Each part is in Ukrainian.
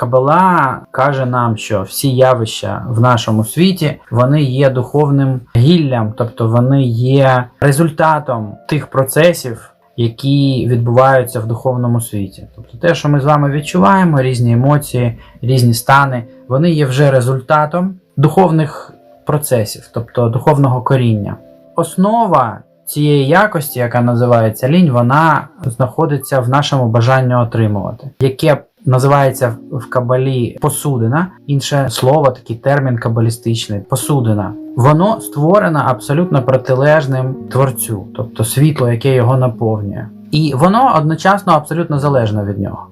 Кабала каже нам, що всі явища в нашому світі вони є духовним гіллям, тобто вони є результатом тих процесів, які відбуваються в духовному світі. Тобто те, що ми з вами відчуваємо, різні емоції, різні стани, вони є вже результатом духовних процесів, тобто духовного коріння. Основа цієї якості, яка називається лінь, вона знаходиться в нашому бажанні отримувати, яке називається в кабалі посудина, інше слово, такий термін кабалістичний посудина. Воно створено абсолютно протилежним творцю, тобто світло, яке його наповнює. І воно одночасно абсолютно залежно від нього.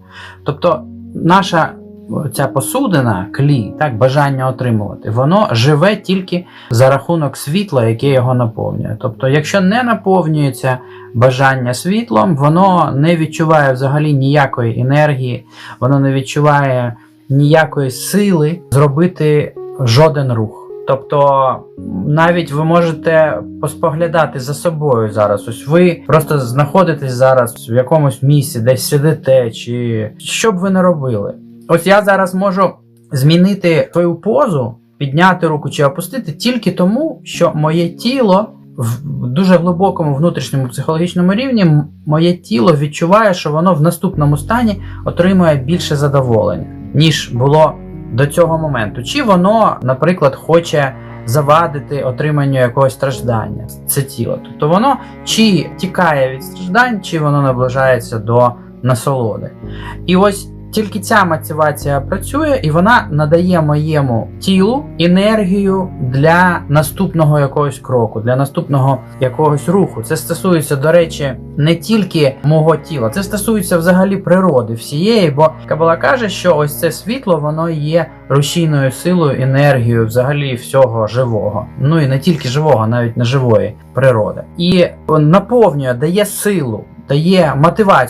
Тобто, наша ця посудина, клі, так, бажання отримувати, воно живе тільки за рахунок світла, яке його наповнює. Тобто, якщо не наповнюється бажання світлом, воно не відчуває взагалі ніякої енергії, воно не відчуває ніякої сили зробити жоден рух. Тобто навіть ви можете поспоглядати за собою зараз. Ось ви просто знаходитесь зараз в якомусь місці, десь сидите, чи що б ви не робили. Ось я зараз можу змінити свою позу, підняти руку чи опустити тільки тому, що моє тіло в дуже глибокому внутрішньому психологічному рівні моє тіло відчуває, що воно в наступному стані отримує більше задоволення, ніж було до цього моменту. Чи воно, наприклад, хоче завадити отриманню якогось страждання, це тіло. Тобто воно чи тікає від страждань, чи воно наближається до насолоди. І ось тільки ця мотивація працює, і вона надає моєму тілу енергію для наступного якогось кроку, для наступного якогось руху. Це стосується, до речі, не тільки мого тіла, це стосується взагалі природи всієї, бо Кабала каже, що ось це світло, воно є рушійною силою, енергією взагалі всього живого. Ну і не тільки живого, навіть неживої природи. І наповнює, дає силу, дає мотивацію.